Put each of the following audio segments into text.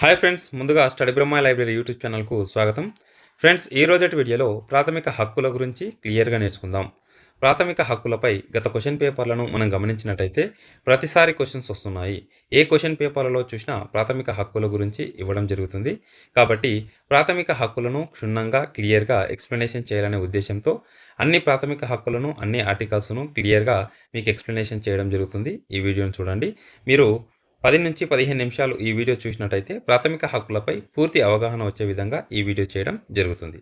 Hi friends ముందుగా study Brahma library YouTube ఛానల్కు స్వాగతం. ఫ్రెండ్స్ ఈ రోజటి వీడియోలో ప్రాథమిక హక్కుల గురించి క్లియర్గా నేర్చుకుందాం. ప్రాథమిక హక్కులపై గత క్వశ్చన్ పేపర్లను మనం గమనించినట్టయితే ప్రతిసారి క్వశ్చన్స్ వస్తున్నాయి. ఏ క్వశ్చన్ పేపర్లలో చూసినా ప్రాథమిక హక్కుల గురించి ఇవ్వడం జరుగుతుంది. కాబట్టి ప్రాథమిక హక్కులను క్షుణ్ణంగా క్లియర్గా ఎక్స్ప్లెనేషన్ చేయాలనే ఉద్దేశంతో అన్ని ప్రాథమిక హక్కులను అన్ని ఆర్టికల్స్ను క్లియర్గా మీకు ఎక్స్ప్లెనేషన్ చేయడం జరుగుతుంది. ఈ వీడియోను చూడండి. మీరు పది నుంచి పదిహేను నిమిషాలు ఈ వీడియో చూసినట్టయితే ప్రాథమిక హక్కులపై పూర్తి అవగాహన వచ్చే విధంగా ఈ వీడియో చేయడం జరుగుతుంది.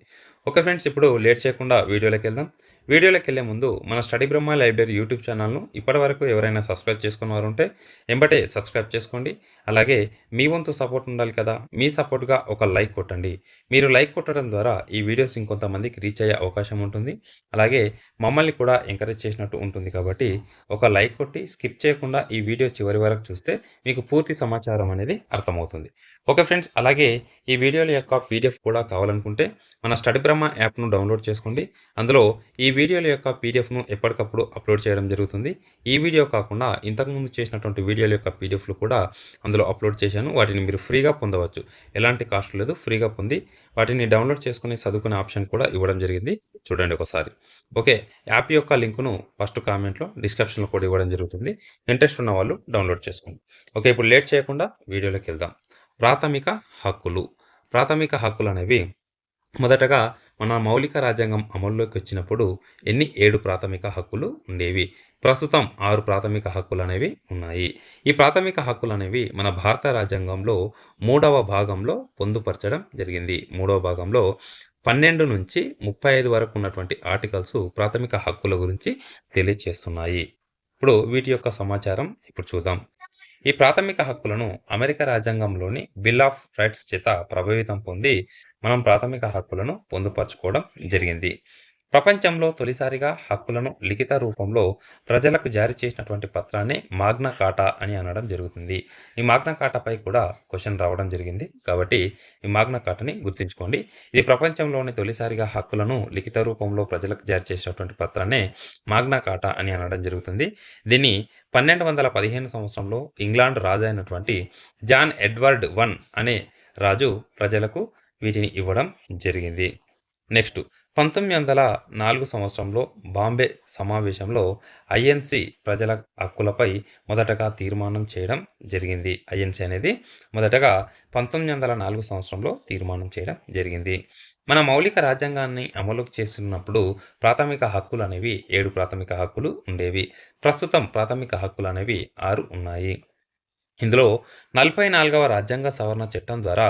ఓకే ఫ్రెండ్స్ ఇప్పుడు లేట్ చేయకుండా వీడియోలోకి వెళ్దాం. వీడియోలోకి వెళ్ళే ముందు మన స్టడీ బ్రహ్మ లైబ్రరీ యూట్యూబ్ ఛానల్ను ఇప్పటివరకు ఎవరైనా సబ్స్క్రైబ్ చేసుకున్న వారు ఉంటే ఎంబటే సబ్స్క్రైబ్ చేసుకోండి. అలాగే మీ వంతు సపోర్ట్ ఉండాలి కదా మీ సపోర్ట్గా ఒక లైక్ కొట్టండి. మీరు లైక్ కొట్టడం ద్వారా ఈ వీడియోస్ ఇంకొంతమందికి రీచ్ అయ్యే అవకాశం ఉంటుంది. అలాగే మమ్మల్ని కూడా ఎంకరేజ్ చేసినట్టు ఉంటుంది కాబట్టి ఒక లైక్ కొట్టి స్కిప్ చేయకుండా ఈ వీడియో చివరి వరకు చూస్తే మీకు పూర్తి సమాచారం అనేది అర్థమవుతుంది. ఓకే ఫ్రెండ్స్ అలాగే ఈ వీడియోల యొక్క పీడిఎఫ్ కూడా కావాలనుకుంటే మన స్టడీ బ్రహ్మ యాప్ను డౌన్లోడ్ చేసుకోండి. అందులో ఈ వీడియోల యొక్క పీడిఎఫ్ను ఎప్పటికప్పుడు అప్లోడ్ చేయడం జరుగుతుంది. ఈ వీడియో కాకుండా ఇంతకుముందు చేసినటువంటి వీడియోల యొక్క పీడిఎఫ్లు కూడా అందులో అప్లోడ్ చేశాను. వాటిని మీరు ఫ్రీగా పొందవచ్చు. ఎలాంటి కాస్ట్ లేదు ఫ్రీగా పొంది వాటిని డౌన్లోడ్ చేసుకుని చదువుకునే ఆప్షన్ కూడా ఇవ్వడం జరిగింది. చూడండి ఒకసారి. ఓకే యాప్ యొక్క లింకును ఫస్ట్ కామెంట్లో డిస్క్రిప్షన్లో కూడా ఇవ్వడం జరుగుతుంది. ఇంట్రెస్ట్ ఉన్న వాళ్ళు డౌన్లోడ్ చేసుకోండి. ఓకే ఇప్పుడు లేట్ చేయకుండా వీడియోలోకి వెళ్దాం. ప్రాథమిక హక్కులు. ప్రాథమిక హక్కులు అనేవి మొదటగా మన మౌలిక రాజ్యాంగం అమల్లోకి వచ్చినప్పుడు ఎన్ని ఏడు ప్రాథమిక హక్కులు ఉండేవి? ప్రస్తుతం ఆరు ప్రాథమిక హక్కులు అనేవి ఉన్నాయి. ఈ ప్రాథమిక హక్కులు అనేవి మన భారత రాజ్యాంగంలో మూడవ భాగంలో పొందుపరచడం జరిగింది. మూడవ భాగంలో పన్నెండు నుంచి ముప్పై ఐదు వరకు ఉన్నటువంటి ఆర్టికల్స్ ప్రాథమిక హక్కుల గురించి తెలియజేస్తున్నాయి ఇప్పుడు వీటి యొక్క సమాచారం ఇప్పుడు చూద్దాం. ఈ ప్రాథమిక హక్కులను అమెరికా రాజ్యాంగంలోని బిల్ ఆఫ్ రైట్స్ చేత ప్రభావితం పొంది మనం ప్రాథమిక హక్కులను పొందుపరచుకోవడం జరిగింది. ప్రపంచంలో తొలిసారిగా హక్కులను లిఖిత రూపంలో ప్రజలకు జారీ చేసినటువంటి పత్రాన్ని మాగ్నా కాటా అని అనడం జరుగుతుంది. ఈ మాగ్నా కాటాపై కూడా క్వశ్చన్ రావడం జరిగింది. కాబట్టి ఈ మాగ్నా కాటాని గుర్తుంచుకోండి. ఇది ప్రపంచంలోని తొలిసారిగా హక్కులను లిఖిత రూపంలో ప్రజలకు జారీ చేసినటువంటి పత్రాన్ని మాగ్నా కాటా అని అనడం జరుగుతుంది. దీన్ని పన్నెండు వందల పదిహేను సంవత్సరంలో ఇంగ్లాండ్ రాజు అయినటువంటి జాన్ ఎడ్వర్డ్ వన్ అనే రాజు ప్రజలకు వీటిని ఇవ్వడం జరిగింది. నెక్స్ట్ పంతొమ్మిది వందల నాలుగు సంవత్సరంలో బాంబే సమావేశంలో ఐఎన్సి ప్రజల హక్కులపై మొదటగా తీర్మానం చేయడం జరిగింది. ఐఎన్సి అనేది మొదటగా పంతొమ్మిది వందల నాలుగు సంవత్సరంలో తీర్మానం చేయడం జరిగింది. మన మౌలిక రాజ్యాంగాన్ని అమలు చేస్తున్నప్పుడు ప్రాథమిక హక్కులు అనేవి ఏడు ప్రాథమిక హక్కులు ఉండేవి. ప్రస్తుతం ప్రాథమిక హక్కులు అనేవి ఆరు ఉన్నాయి. ఇందులో నలభై నాలుగవ రాజ్యాంగ సవరణ చట్టం ద్వారా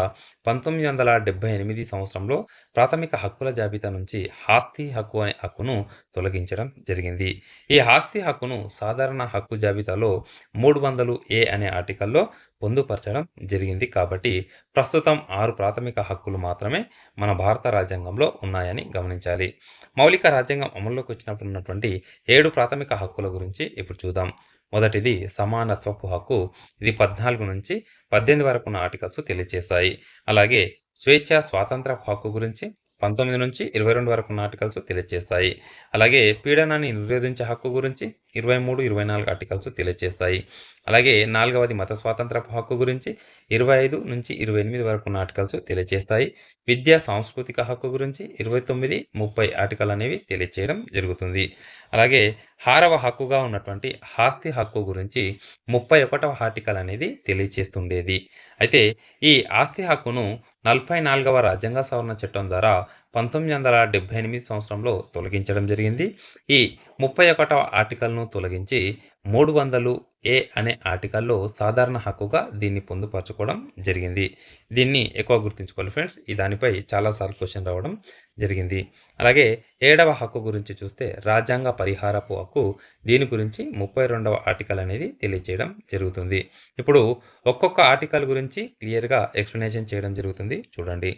పంతొమ్మిది వందల డెబ్బై ఎనిమిది సంవత్సరంలో ప్రాథమిక హక్కుల జాబితా నుంచి ఆస్తి హక్కు అనే హక్కును తొలగించడం జరిగింది. ఈ ఆస్తి హక్కును సాధారణ హక్కు జాబితాలో మూడు వందలు ఏ అనే ఆర్టికల్లో పొందుపరచడం జరిగింది కాబట్టి ప్రస్తుతం ఆరు ప్రాథమిక హక్కులు మాత్రమే మన భారత రాజ్యాంగంలో ఉన్నాయని గమనించాలి. మౌలిక రాజ్యాంగం అమల్లోకి వచ్చినప్పుడు ఉన్నటువంటి ఏడు ప్రాథమిక హక్కుల గురించి ఇప్పుడు చూద్దాం. మొదటిది సమానత్వపు హక్కు. ఇది పద్నాలుగు నుంచి పద్దెనిమిది వరకు ఉన్న ఆర్టికల్స్ తెలియజేస్తాయి అలాగే స్వేచ్ఛ స్వాతంత్ర హక్కు గురించి పంతొమ్మిది నుంచి ఇరవై రెండు వరకు ఉన్న ఆర్టికల్స్ తెలియజేస్తాయి అలాగే పీడనాన్ని నిరోధించే హక్కు గురించి ఇరవై మూడు ఇరవై నాలుగు ఆర్టికల్స్ తెలియజేస్తాయి అలాగే నాలుగవది మత స్వాతంత్ర హక్కు గురించి ఇరవై ఐదు నుంచి ఇరవై ఎనిమిది వరకు ఉన్న ఆర్టికల్స్ తెలియజేస్తాయి విద్యా సాంస్కృతిక హక్కు గురించి ఇరవై తొమ్మిది ముప్పై ఆర్టికల్ అనేవి తెలియచేయడం జరుగుతుంది. అలాగే హారవ హక్కుగా ఉన్నటువంటి ఆస్తి హక్కు గురించి ముప్పై ఒకటవ ఆర్టికల్ అనేది తెలియచేస్తుండేది. అయితే ఈ ఆస్తి హక్కును నలభై నాలుగవ రాజ్యాంగ సవరణ చట్టం ద్వారా పంతొమ్మిది వందల డెబ్బై ఎనిమిది సంవత్సరంలో తొలగించడం జరిగింది. ఈ ముప్పై ఒకటవ ఆర్టికల్ను తొలగించి మూడు వందలు ఏ అనే ఆర్టికల్లో సాధారణ హక్కుగా దీన్ని పొందుపరచుకోవడం జరిగింది. దీన్ని ఎక్కువ గుర్తుంచుకోవాలి ఫ్రెండ్స్. ఈ దానిపై చాలాసార్లు క్వశ్చన్ రావడం జరిగింది. అలాగే ఏడవ హక్కు గురించి చూస్తే రాజ్యాంగ పరిహారపు హక్కు దీని గురించి ముప్పై రెండవ ఆర్టికల్ అనేది తెలియజేయడం జరుగుతుంది. ఇప్పుడు ఒక్కొక్క ఆర్టికల్ గురించి క్లియర్గా ఎక్స్ప్లెనేషన్ చేయడం జరుగుతుంది. చూడండి.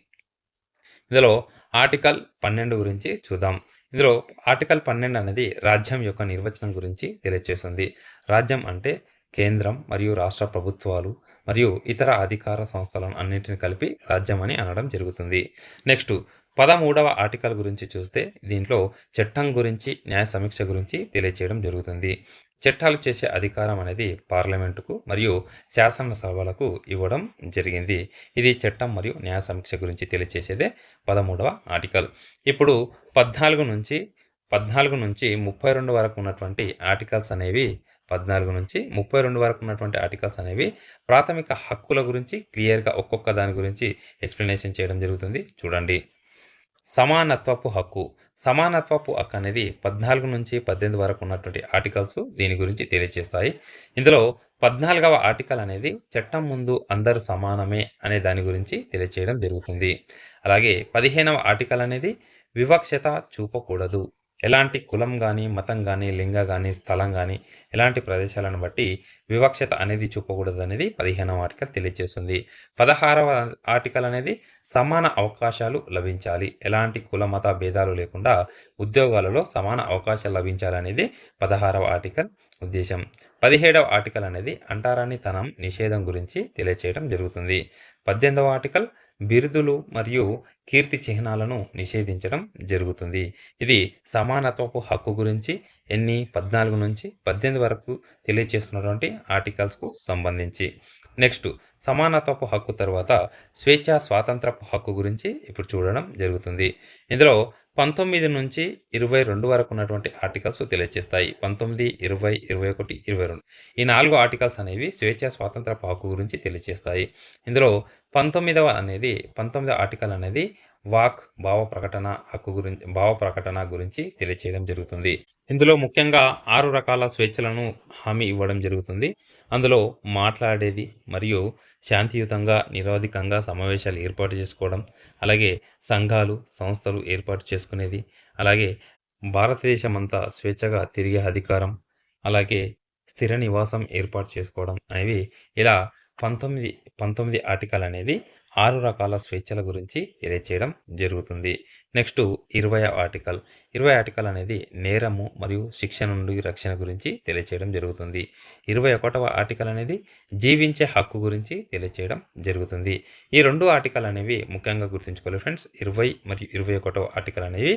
ఇందులో ఆర్టికల్ పన్నెండు గురించి చూద్దాం. ఇందులో ఆర్టికల్ పన్నెండు అనేది రాజ్యం యొక్క నిర్వచనం గురించి తెలియజేస్తుంది రాజ్యం అంటే కేంద్రం మరియు రాష్ట్ర ప్రభుత్వాలు మరియు ఇతర అధికార సంస్థలను అన్నింటిని కలిపి రాజ్యం అని అనడం జరుగుతుంది. నెక్స్ట్ పదమూడవ ఆర్టికల్ గురించి చూస్తే దీంట్లో చట్టం గురించి న్యాయ సమీక్ష గురించి తెలియచేయడం జరుగుతుంది. చట్టాలు చేసే అధికారం అనేది పార్లమెంటుకు మరియు శాసనసభలకు ఇవ్వడం జరిగింది. ఇది చట్టం మరియు న్యాయ సమీక్ష గురించి తెలియచేసేదే పదమూడవ ఆర్టికల్. ఇప్పుడు పద్నాలుగు నుంచి పద్నాలుగు నుంచి ముప్పై రెండు వరకు ఉన్నటువంటి ఆర్టికల్స్ అనేవి పద్నాలుగు నుంచి ముప్పై రెండు వరకు ఉన్నటువంటి ఆర్టికల్స్ అనేవి ప్రాథమిక హక్కుల గురించి క్లియర్గా ఒక్కొక్క దాని గురించి ఎక్స్ప్లెనేషన్ చేయడం జరుగుతుంది. చూడండి. సమానత్వపు హక్కు. సమానత్వపు హక్కు అనేది పద్నాలుగు నుంచి పద్దెనిమిది వరకు ఉన్నటువంటి ఆర్టికల్స్ దీని గురించి తెలియజేస్తాయి ఇందులో పద్నాలుగవ ఆర్టికల్ అనేది చట్టం ముందు అందరూ సమానమే అనే దాని గురించి తెలియచేయడం జరుగుతుంది. అలాగే పదిహేనవ ఆర్టికల్ అనేది వివక్షత చూపకూడదు. ఎలాంటి కులం కానీ మతం కానీ లింగ కానీ స్థలం కానీ ఎలాంటి ప్రదేశాలను బట్టి వివక్షత అనేది చూపకూడదు అనేది పదిహేనవ ఆర్టికల్ తెలియజేస్తుంది. పదహారవ ఆర్టికల్ అనేది సమాన అవకాశాలు లభించాలి. ఎలాంటి కుల మత భేదాలు లేకుండా ఉద్యోగాలలో సమాన అవకాశాలు లభించాలనేది పదహారవ ఆర్టికల్ ఉద్దేశం. పదిహేడవ ఆర్టికల్ అనేది అంటారానితనం నిషేధం గురించి తెలియచేయడం జరుగుతుంది. పద్దెనిమిదవ ఆర్టికల్ బిరుదులు మరియు కీర్తి చిహ్నాలను నిషేధించడం జరుగుతుంది. ఇది సమానత్వపు హక్కు గురించి ఎన్ని పద్నాలుగు నుంచి పద్దెనిమిది వరకు తెలియజేస్తున్నటువంటి ఆర్టికల్స్కు సంబంధించి. నెక్స్ట్ సమానత్వపు హక్కు తర్వాత స్వేచ్ఛ స్వాతంత్రపు హక్కు గురించి ఇప్పుడు చూడడం జరుగుతుంది. ఇందులో పంతొమ్మిది నుంచి ఇరవై రెండు వరకు ఉన్నటువంటి ఆర్టికల్స్ తెలియజేస్తాయి పంతొమ్మిది ఇరవై ఇరవై ఒకటి ఇరవై రెండు. ఈ నాలుగు ఆర్టికల్స్ అనేవి స్వేచ్ఛ స్వాతంత్ర హక్కు గురించి తెలియజేస్తాయి ఇందులో పంతొమ్మిదవ అనేది పంతొమ్మిదవ ఆర్టికల్ అనేది వాక్ భావ ప్రకటన హక్కు గురించి భావ ప్రకటన గురించి తెలియచేయడం జరుగుతుంది. ఇందులో ముఖ్యంగా ఆరు రకాల స్వేచ్ఛలను హామీ ఇవ్వడం జరుగుతుంది. అందులో మాట్లాడేది మరియు శాంతియుతంగా నిరోధికంగా సమావేశాలు ఏర్పాటు చేసుకోవడం అలాగే సంఘాలు సంస్థలు ఏర్పాటు చేసుకునేది అలాగే భారతదేశం అంతా స్వేచ్ఛగా తిరిగే అధికారం అలాగే స్థిర నివాసం ఏర్పాటు చేసుకోవడం అనేవి ఇలా పంతొమ్మిది పంతొమ్మిది ఆర్టికల్ అనేది ఆరు రకాల స్వేచ్ఛల గురించి తెలియచేయడం జరుగుతుంది. నెక్స్ట్ ఇరవై ఆర్టికల్. ఇరవై ఆర్టికల్ అనేది నేరము మరియు శిక్ష నుండి రక్షణ గురించి తెలియచేయడం జరుగుతుంది. ఇరవై ఒకటవ ఆర్టికల్ అనేది జీవించే హక్కు గురించి తెలియచేయడం జరుగుతుంది. ఈ రెండు ఆర్టికల్ అనేవి ముఖ్యంగా గుర్తుంచుకోవాలి ఫ్రెండ్స్. ఇరవై మరియు ఇరవై ఒకటవ ఆర్టికల్ అనేవి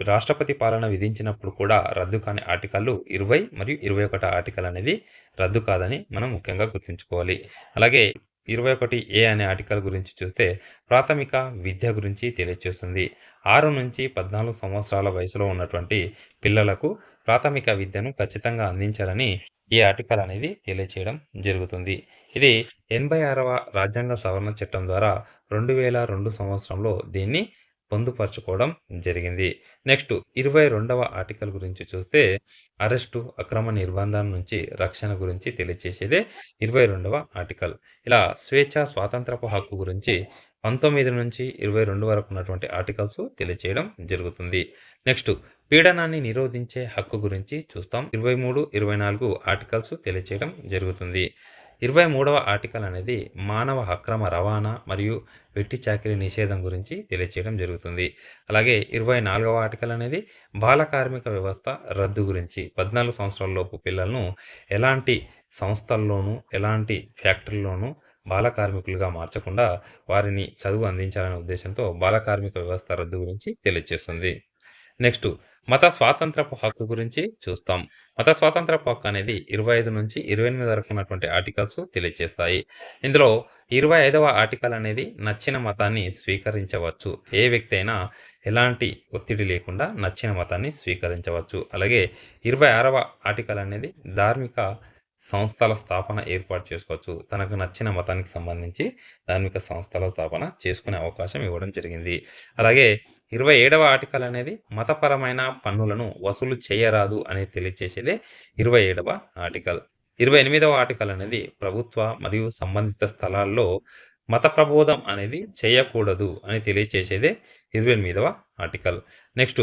రాష్ట్రపతి పాలన విధించినప్పుడు కూడా రద్దు కాని ఆర్టికల్లు ఇరవై మరియు ఇరవై ఒకటి ఆర్టికల్ అనేది రద్దు కాదని మనం ముఖ్యంగా గుర్తుంచుకోవాలి. అలాగే ఇరవై ఒకటి ఏ అనే ఆర్టికల్ గురించి చూస్తే ప్రాథమిక విద్య గురించి తెలియజేస్తుంది ఆరు నుంచి పద్నాలుగు సంవత్సరాల వయసులో ఉన్నటువంటి పిల్లలకు ప్రాథమిక విద్యను ఖచ్చితంగా అందించాలని ఈ ఆర్టికల్ అనేది తెలియచేయడం జరుగుతుంది. ఇది ఎనభై ఆరవ రాజ్యాంగ సవరణ చట్టం ద్వారా రెండు వేల రెండు సంవత్సరంలో దీన్ని పొందుపరచుకోవడం జరిగింది. నెక్స్ట్ ఇరవై రెండవ ఆర్టికల్ గురించి చూస్తే అరెస్టు అక్రమ నిర్బంధం నుంచి రక్షణ గురించి తెలియచేసేదే ఇరవై రెండవ ఆర్టికల్. ఇలా స్వేచ్ఛ స్వాతంత్రపు హక్కు గురించి పంతొమ్మిది నుంచి ఇరవై రెండు వరకు ఉన్నటువంటి ఆర్టికల్స్ తెలియచేయడం జరుగుతుంది. నెక్స్ట్ పీడనాన్ని నిరోధించే హక్కు గురించి చూస్తాం. ఇరవై మూడు ఇరవై నాలుగు ఆర్టికల్స్ తెలియచేయడం జరుగుతుంది. ఇరవై మూడవ ఆర్టికల్ అనేది మానవ అక్రమ రవాణా మరియు వెట్టి చాకరీ నిషేధం గురించి తెలియచేయడం జరుగుతుంది. అలాగే ఇరవై నాలుగవ ఆర్టికల్ అనేది బాల కార్మిక వ్యవస్థ రద్దు గురించి పద్నాలుగు సంవత్సరాల లోపు పిల్లలను ఎలాంటి సంస్థల్లోనూ ఎలాంటి ఫ్యాక్టరీలోనూ బాల కార్మికులుగా మార్చకుండా వారిని చదువు అందించాలనే ఉద్దేశంతో బాల కార్మిక వ్యవస్థ రద్దు గురించి తెలియజేస్తుంది నెక్స్ట్ మత స్వాతంత్రపు హక్కు గురించి చూస్తాం. మత స్వాతంత్రపు హక్కు అనేది ఇరవై ఐదు నుంచి ఇరవై ఎనిమిది వరకు ఉన్నటువంటి ఆర్టికల్స్ తెలియజేస్తాయి ఇందులో ఇరవై ఐదవ ఆర్టికల్ అనేది నచ్చిన మతాన్ని స్వీకరించవచ్చు. ఏ వ్యక్తి అయినా ఎలాంటి ఒత్తిడి లేకుండా నచ్చిన మతాన్ని స్వీకరించవచ్చు. అలాగే ఇరవై ఆరవ ఆర్టికల్ అనేది ధార్మిక సంస్థల స్థాపన ఏర్పాటు చేసుకోవచ్చు. తనకు నచ్చిన మతానికి సంబంధించి ధార్మిక సంస్థల స్థాపన చేసుకునే అవకాశం ఇవ్వడం జరిగింది. అలాగే ఇరవై ఏడవ ఆర్టికల్ అనేది మతపరమైన పన్నులను వసూలు చేయరాదు అనేది తెలియచేసేదే ఇరవై ఏడవ ఆర్టికల్. ఇరవై ఎనిమిదవ ఆర్టికల్ అనేది ప్రభుత్వ మరియు సంబంధిత స్థలాల్లో మత ప్రబోధం అనేది చేయకూడదు అని తెలియచేసేదే ఇరవై ఎనిమిదవ ఆర్టికల్. నెక్స్ట్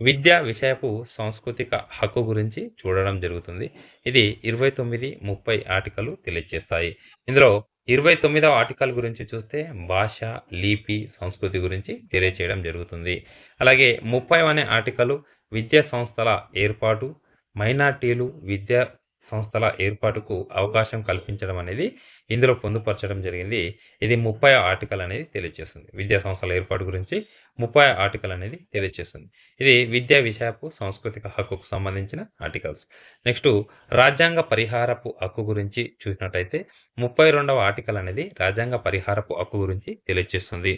విద్యా విషయపు సాంస్కృతిక హక్కు గురించి చూడడం జరుగుతుంది. ఇది ఇరవై తొమ్మిది ముప్పై ఆర్టికల్ తెలియజేస్తాయి ఇందులో ఇరవై తొమ్మిదవ ఆర్టికల్ గురించి చూస్తే భాష లిపి సంస్కృతి గురించి తెలియచేయడం జరుగుతుంది. అలాగే ముప్పై అనే ఆర్టికల్ విద్యా సంస్థల ఏర్పాటు మైనార్టీలు విద్య సంస్థల ఏర్పాటుకు అవకాశం కల్పించడం అనేది ఇందులో పొందుపరచడం జరిగింది. ఇది ముప్పై ఆర్టికల్ అనేది తెలియజేస్తుంది విద్యా సంస్థల ఏర్పాటు గురించి ముప్పై ఆర్టికల్ అనేది తెలియజేస్తుంది ఇది విద్యా విషయపు సాంస్కృతిక హక్కుకు సంబంధించిన ఆర్టికల్స్. నెక్స్ట్ రాజ్యాంగ పరిహారపు హక్కు గురించి చూసినట్టయితే ముప్పై రెండవ ఆర్టికల్ అనేది రాజ్యాంగ పరిహారపు హక్కు గురించి తెలియజేస్తుంది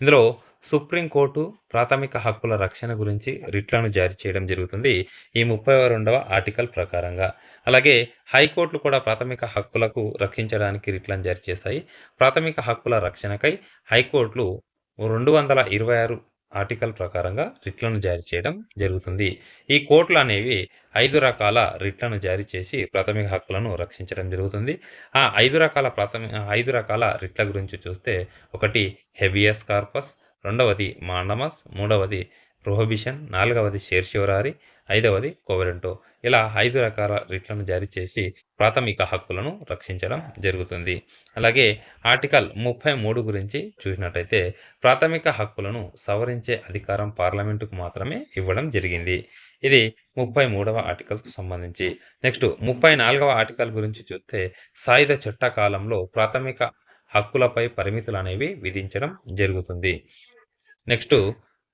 ఇందులో సుప్రీంకోర్టు ప్రాథమిక హక్కుల రక్షణ గురించి రిట్లను జారీ చేయడం జరుగుతుంది ఈ ముప్పై రెండవ ఆర్టికల్ ప్రకారంగా. అలాగే హైకోర్టులు కూడా ప్రాథమిక హక్కులకు రక్షించడానికి రిట్లను జారీ చేస్తాయి ప్రాథమిక హక్కుల రక్షణకై హైకోర్టులు రెండు వందల ఇరవై ఆరు ఆర్టికల్ ప్రకారంగా రిట్లను జారీ చేయడం జరుగుతుంది. ఈ కోర్టులు అనేవి ఐదు రకాల రిట్లను జారీ చేసి ప్రాథమిక హక్కులను రక్షించడం జరుగుతుంది. ఆ ఐదు రకాల ప్రాథమిక ఐదు రకాల రిట్ల గురించి చూస్తే ఒకటి హెవియస్ కార్పస్ రెండవది మాండమస్ మూడవది ప్రొహిబిషన్ నాలుగవది షేర్శివరారి ఐదవది కోవెరంటో. ఇలా ఐదు రకాల రిట్లను జారీ చేసి ప్రాథమిక హక్కులను రక్షించడం జరుగుతుంది. అలాగే ఆర్టికల్ ముప్పై మూడు గురించి చూసినట్టయితే ప్రాథమిక హక్కులను సవరించే అధికారం పార్లమెంటుకు మాత్రమే ఇవ్వడం జరిగింది. ఇది ముప్పై మూడవ ఆర్టికల్కు సంబంధించి. నెక్స్ట్ ముప్పై నాలుగవ ఆర్టికల్ గురించి చూస్తే సాయుధ చట్ట కాలంలో ప్రాథమిక హక్కులపై పరిమితులు అనేవి విధించడం జరుగుతుంది. నెక్స్ట్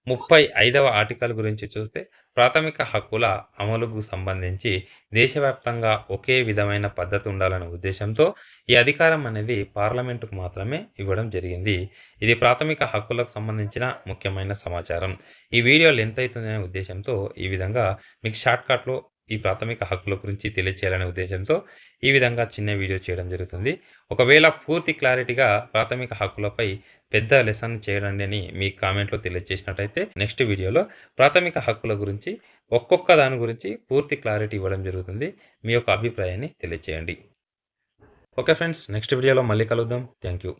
ముప్పై ఐదవ ఆర్టికల్ గురించి చూస్తే ప్రాథమిక హక్కుల అమలుకు సంబంధించి దేశవ్యాప్తంగా ఒకే విధమైన పద్ధతి ఉండాలనే ఉద్దేశంతో ఈ అధికారం అనేది పార్లమెంటుకు మాత్రమే ఇవ్వడం జరిగింది. ఇది ప్రాథమిక హక్కులకు సంబంధించిన ముఖ్యమైన సమాచారం. ఈ వీడియో లెంత్ అవుతుందనే ఉద్దేశంతో ఈ విధంగా మీకు షార్ట్కట్లో ఈ ప్రాథమిక హక్కుల గురించి తెలియచేయాలనే ఉద్దేశంతో ఈ విధంగా చిన్న వీడియో చేయడం జరుగుతుంది. ఒకవేళ పూర్తి క్లారిటీగా ప్రాథమిక హక్కులపై పెద్ద లెసన్ చేయండి అని మీ కామెంట్లో తెలియజేసినట్టయితే నెక్స్ట్ వీడియోలో ప్రాథమిక హక్కుల గురించి ఒక్కొక్క దాని గురించి పూర్తి క్లారిటీ ఇవ్వడం జరుగుతుంది. మీ యొక్క అభిప్రాయాన్ని తెలియజేయండి ఓకే ఫ్రెండ్స్ నెక్స్ట్ వీడియోలో మళ్ళీ కలుద్దాం. Thank you.